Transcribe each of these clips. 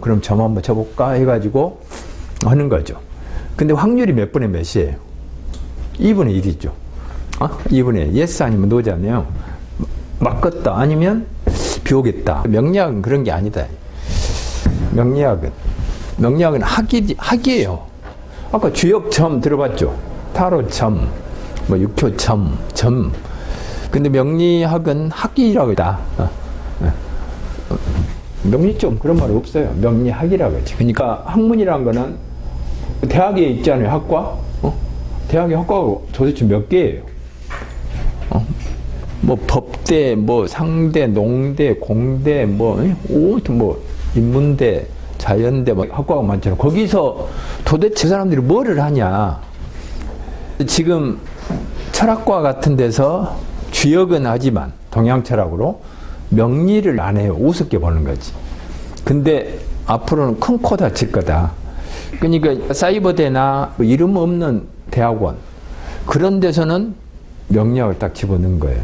그럼 점 한번 쳐볼까 해가지고 하는 거죠. 근데 확률이 몇 분의 몇이에요? 2분의 1이죠. 어? 2분의 1. yes 아니면 no잖아요. 맞겠다 아니면 비 오겠다. 명리학은 그런 게 아니다. 명리학은 명리학은 학이 학이에요. 아까 주역 점 들어봤죠? 타로 점, 뭐 육효 점, 점. 근데 명리학은 학이라고 있다. 명리점 그런 말 없어요. 명리학이라고 하지. 그러니까 학문이란 거는 대학에 있잖아요. 학과. 어? 대학의 학과가 도대체 몇 개예요? 어? 뭐 법대, 뭐 상대, 농대, 공대, 뭐, 오, 뭐 인문대, 자연대, 뭐 학과가 많잖아요. 거기서 도대체 그 사람들이 뭐를 하냐? 지금 철학과 같은 데서 주역은 하지만 동양 철학으로 명리를 안 해요. 우습게 보는 거지. 근데 앞으로는 큰 코 다칠 거다. 그러니까 사이버대나 뭐 이름 없는 대학원 그런 데서는 명리학을 딱 집어넣은 거예요.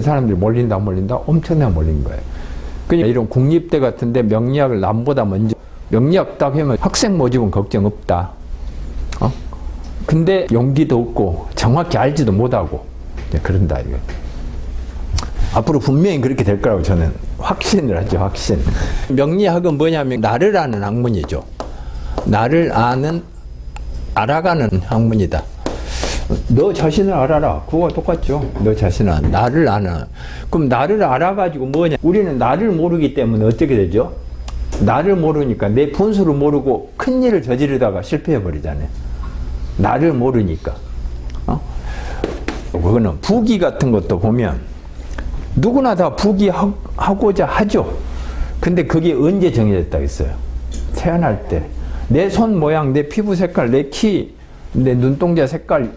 사람들이 몰린다 몰린다 엄청나게 몰린 거예요. 그러니까 이런 국립대 같은데 명리학을 남보다 먼저 명리학 딱 하면 학생 모집은 걱정 없다. 어? 근데 용기도 없고 정확히 알지도 못하고 그런다 이거. 앞으로 분명히 그렇게 될 거라고 저는 확신을 하죠 확신. 명리학은 뭐냐면 나를 아는 학문이죠. 나를 아는 알아가는 학문이다. 너 자신을 알아라. 그거와 똑같죠. 너 자신을 나를 아는. 그럼 나를 알아가지고 뭐냐? 우리는 나를 모르기 때문에 어떻게 되죠? 나를 모르니까 내 분수를 모르고 큰 일을 저지르다가 실패해 버리잖아요. 나를 모르니까. 어? 그거는 부기 같은 것도 보면 누구나 다 부기하고자 하죠. 근데 그게 언제 정해졌다 했어요? 태어날 때. 내 손 모양, 내 피부 색깔, 내 키, 내 눈동자 색깔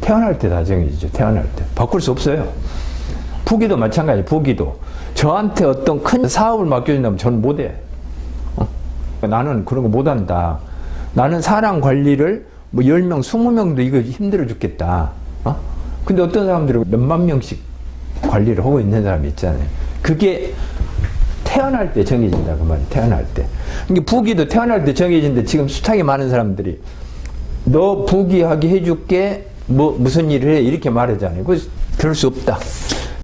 태어날 때 다 정해지죠. 태어날 때. 바꿀 수 없어요. 부기도 마찬가지, 부기도. 저한테 어떤 큰 사업을 맡겨준다면 저는 못해. 어? 나는 그런 거 못한다. 나는 사람 관리를 뭐 10명, 20명도 이거 힘들어 죽겠다. 어? 근데 어떤 사람들은 몇만 명씩 관리를 하고 있는 사람이 있잖아요. 그게 태어날 때 정해진다 그 말이에요. 태어날 때. 그러니까 부기도 태어날 때 정해진데 지금 수탁이 많은 사람들이 너 부기하게 해줄게 뭐 무슨 일을 해 이렇게 말하잖아요. 그 그럴 수 없다.